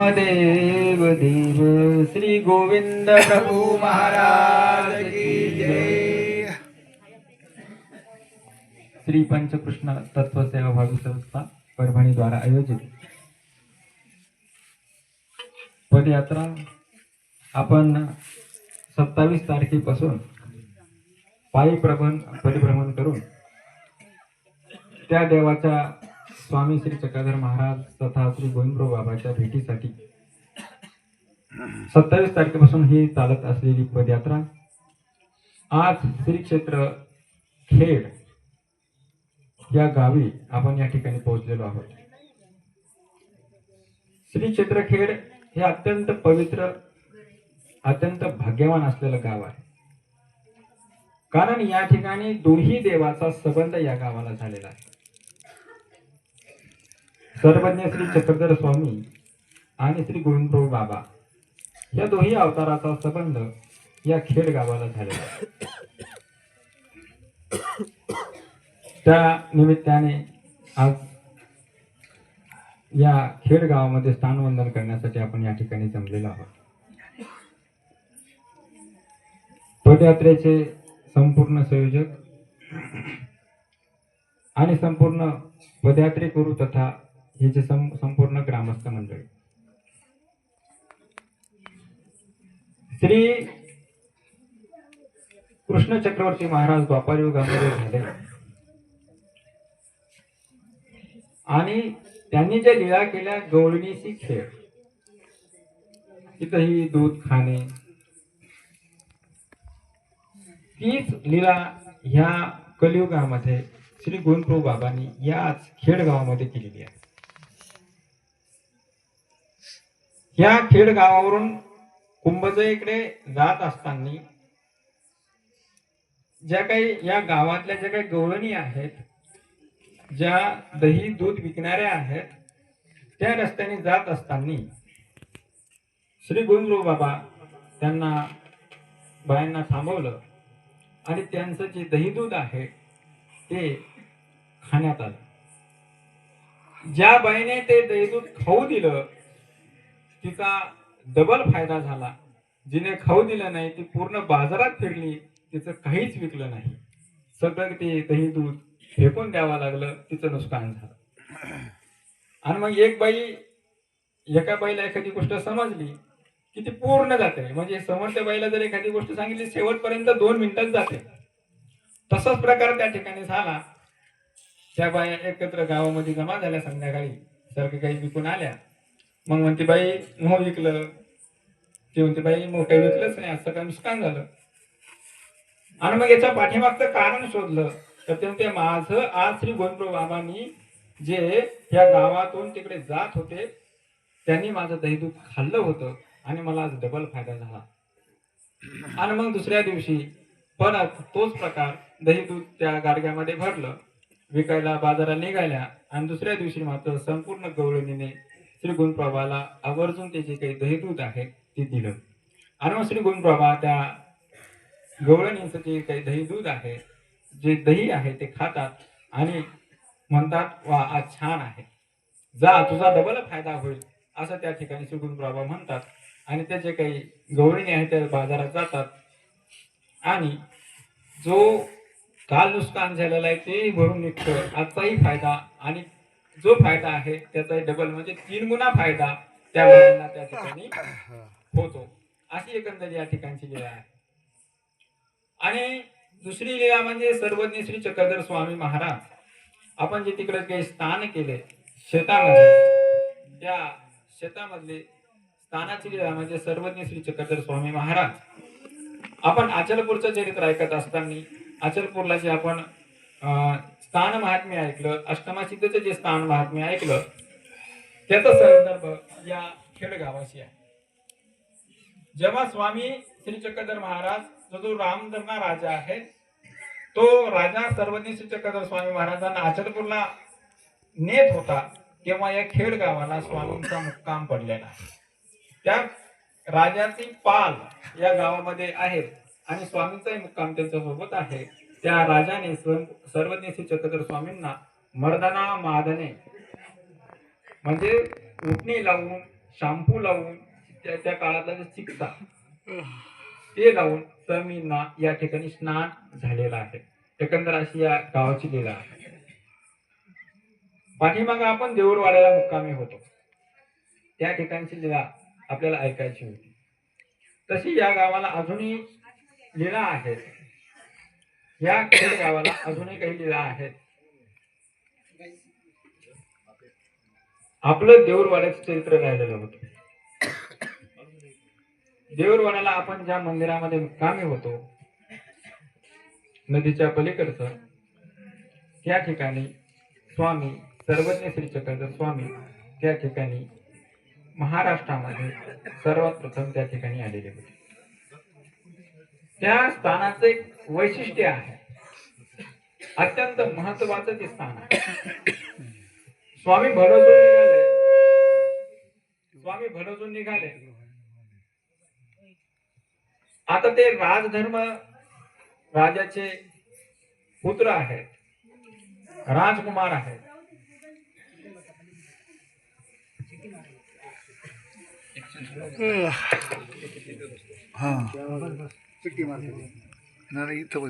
देव देव श्री गोविंद प्रभू महाराज की जय. श्री पंचकृष्ण तत्व सेवा भावी संस्था परभणी द्वारा आयोजित पदयात्रा आपण सत्तावीस तारखेपासून पायी प्रभन परिभ्रमण करून त्या देवाच्या स्वामी श्री चकाधर महाराज तथा श्री गोविंदराव बाबाच्या भेटीसाठी सत्तावीस तारखेपासून ही चालत असलेली पदयात्रा. आज श्री क्षेत्र खेड या गावी आपण या ठिकाणी पोहोचलेलो आहोत. श्री क्षेत्र खेड हे अत्यंत पवित्र अत्यंत भाग्यवान असलेलं गाव आहे. कारण या ठिकाणी दोन्ही देवाचा संबंध या गावाला झालेला आहे. सर्वज्ञ श्री चक्रधर स्वामी आणि श्री गोविंदराव बाबा या दोन्ही अवताराचा संबंध या खेड गावाला झालेला त्या निमित्ताने आज या खेड गावामध्ये स्थानवंदन करण्यासाठी आपण या ठिकाणी जमलेलो आहोत. पदयात्रेचे संपूर्ण संयोजक आणि संपूर्ण पदयात्रेकरू तथा हे जे सं- संपूर्ण ग्रामस्थ मंडळी. श्री कृष्ण चक्रवर्ती महाराज द्वापार युगामध्ये झाले. आणि त्यांनी ज्या लीळा केल्या गवळणीशी खेळ. तिथंही दूध खाणे. तीच लीला ह्या कलियुगामध्ये श्री गोविंदप्रभू बाबांनी याच खेड गावामध्ये केलेली आहे. या खेड गावावरून कुंभजयकडे जात असताना ज्या काही या गावातल्या ज्या काही गवळणी आहेत ज्या दही दूध विकणाऱ्या आहेत त्या रस्त्याने जात असताना श्री गुंजरू बाबा त्यांना बायांना थांबवलं आणि त्यांचं जे दही दूध आहे ते खाण्यात आलं. ज्या बाईने ते दही दूध खाऊ दिलं तिचा डबल फायदा झाला. जिने खाऊ दिलं नाही ती पूर्ण बाजारात फिरली तिचं काहीच विकलं नाही. सगळं ते दही दूध फेकून द्यावं लागलं तिचं नुकसान झालं. आणि मग एक बाई एका बाईला एखादी गोष्ट समजली की ती पूर्ण जाते. म्हणजे समोरच्या बाईला जर एखादी गोष्ट सांगितली शेवटपर्यंत दोन मिनिटात जाते. तसाच प्रकार त्या ठिकाणी झाला. त्या बाया एकत्र गावामध्ये जमा झाल्या संध्याकाळी. सारखं काही विकून आल्या. मग म्हणते बाई मोह विकलं. ते म्हणते बाई मोठ्या विकलंच नाही असं काय नुकसान झालं? आणि मग याच्या पाठीमागचं कारण शोधलं. तर ते म्हणते माझं आज श्री गोविंदराव बाबांनी जे या गावातून तिकडे जात होते त्यांनी माझं दहीदूध खाल्लं होतं आणि मला आज डबल फायदा झाला. आणि मग दुसऱ्या दिवशी परत तोच प्रकार दहीदूध त्या गाडग्यामध्ये भरलं. विकायला बाजारात निघाल्या आणि दुसऱ्या दिवशी मात्र संपूर्ण गवळणीने श्री गुणप्रभाला आवर्जून ते जे काही दही दूध आहे ते दिलं. आणि मग श्री गुणप्रभा त्या गवळणींचं जे काही दही दूध आहे जे दही आहे ते खातात आणि म्हणतात वा आज छान आहे. जा तुझा डबल फायदा होईल. असं त्या ठिकाणी श्री गुणप्रभा म्हणतात. आणि ते जे काही गवळणी आहे ते बाजारात जातात. आणि जो काल नुकसान झालेला आहे तेही भरून निघतं आजचाही फायदा आणि जो फायदा आहे त्याचा डबल म्हणजे तीन गुणा फायदा त्या मुलांना त्या ठिकाणी होतो. अशी एकंदर या ठिकाणची लीला आहे. आणि दुसरी लीला म्हणजे सर्वज्ञ श्री चक्रधर स्वामी महाराज. आपण जे तिकडे काही स्थान केले शेतामध्ये त्या शेतामधले स्थानाची लीला म्हणजे सर्वज्ञ श्री चक्रधर स्वामी महाराज. आपण अचलपूरचं चरित्र ऐकत असताना अचलपूरला जे आपण स्थान महात्म्य ऐकलं अष्टमासिद्धचं जे स्थान महात्म्य ऐकलं त्याचा संदर्भ या खेडगावाशी आहे. जेव्हा स्वामी श्री चक्रधर महाराज जो जो रामधर्मा राजा आहे तो राजा सर्वज्ञ श्री चक्रधर स्वामी महाराजांना अचलपूरला नेत होता तेव्हा या खेड गावाला स्वामींचा मुक्काम पडलेला त्या राजाची पाल या गावामध्ये आहेत आणि स्वामींचाही मुक्काम त्यांच्यासोबत आहे. त्या राजाने स्व- सर्वज्ञ चक्रधर स्वामींना मर्दना मादने. म्हणजे उठणी लावून शाम्पू लावून त्या त्या काळातला जे चिकता ते लावून स्वामींना या ठिकाणी स्नान झालेलं आहे. एकंदर अशी या गावाची लीला आहे. पाठीमाग आपण देऊळवाड्याला मुक्कामी होतो. त्या ठिकाणची लीला आपल्याला ऐकायची होती. तशी या गावाला अजूनही लीला आहेत. या खेडगावाला अजूनही काही लीला आहेत. आपलं देऊरवाड्याचं चरित्र राहिलेलं होतं. देऊरवाड्याला आपण ज्या मंदिरामध्ये मुक्कामी होतो नदीच्या पलीकडचं त्या ठिकाणी स्वामी सर्वज्ञ श्री चक्रधर स्वामी त्या ठिकाणी महाराष्ट्रामध्ये सर्वात प्रथम त्या ठिकाणी आलेले होते. त्या स्थानाचं एक वैशिष्ट्य आहे. अत्यंत महत्वाचं ते स्थान आहे. स्वामी भरोसून निघाले. स्वामी भरोसून निघाले. आता ते राजधर्म राजाचे पुत्र आहेत. राजकुमार आहेत. हा. नाही इथं